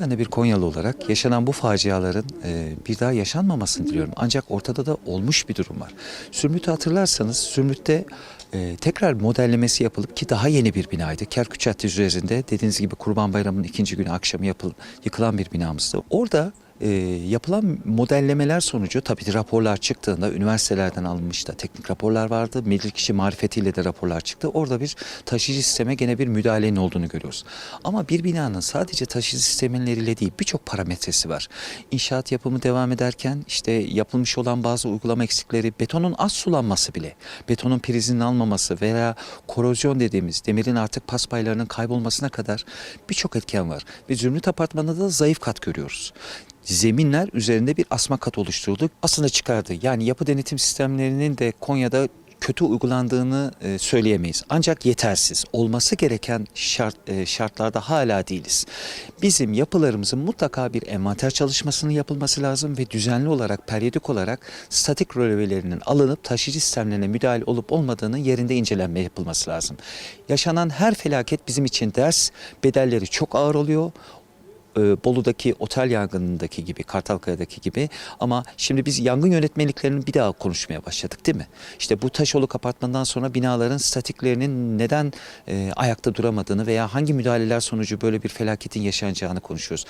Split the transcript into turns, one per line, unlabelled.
Ben de bir Konyalı olarak yaşanan bu faciaların e, bir daha yaşanmamasını diliyorum. Ancak ortada da olmuş bir durum var. Sürmüt'ü hatırlarsanız Sürmüt'te e, tekrar modellemesi yapılıp ki daha yeni bir binaydı. Kerkük Caddesi üzerinde dediğiniz gibi Kurban Bayramı'nın ikinci günü akşamı yapıl, yıkılan bir binamızdı. Orada e, yapılan modellemeler sonucu tabii raporlar çıktığında üniversitelerden alınmış da teknik raporlar vardı. Bilirkişi marifetiyle de raporlar çıktı. Orada bir taşıyıcı sisteme gene bir müdahalenin olduğunu görüyoruz. Ama bir binanın sadece taşıyıcı sistemleriyle değil birçok parametresi var. İnşaat yapımı devam ederken işte yapılmış olan bazı uygulama eksikleri, betonun az sulanması bile, betonun prizinin almaması veya korozyon dediğimiz demirin artık paspaylarının kaybolmasına kadar birçok etken var. Ve Zümrüt Apartmanı'nda da zayıf kat görüyoruz zeminler üzerinde bir asma kat oluşturuldu. Aslında çıkardı. Yani yapı denetim sistemlerinin de Konya'da kötü uygulandığını e, söyleyemeyiz. Ancak yetersiz. Olması gereken şart, e, şartlarda hala değiliz. Bizim yapılarımızın mutlaka bir envanter çalışmasının yapılması lazım ve düzenli olarak, periyodik olarak statik rölevelerinin alınıp taşıyıcı sistemlerine müdahale olup olmadığının yerinde incelenme yapılması lazım. Yaşanan her felaket bizim için ders. Bedelleri çok ağır oluyor e, Bolu'daki otel yangınındaki gibi, Kartalkaya'daki gibi ama şimdi biz yangın yönetmeliklerini bir daha konuşmaya başladık değil mi? İşte bu Taşoluk apartmanından sonra binaların statiklerinin neden e, ayakta duramadığını veya hangi müdahaleler sonucu böyle bir felaketin yaşanacağını konuşuyoruz.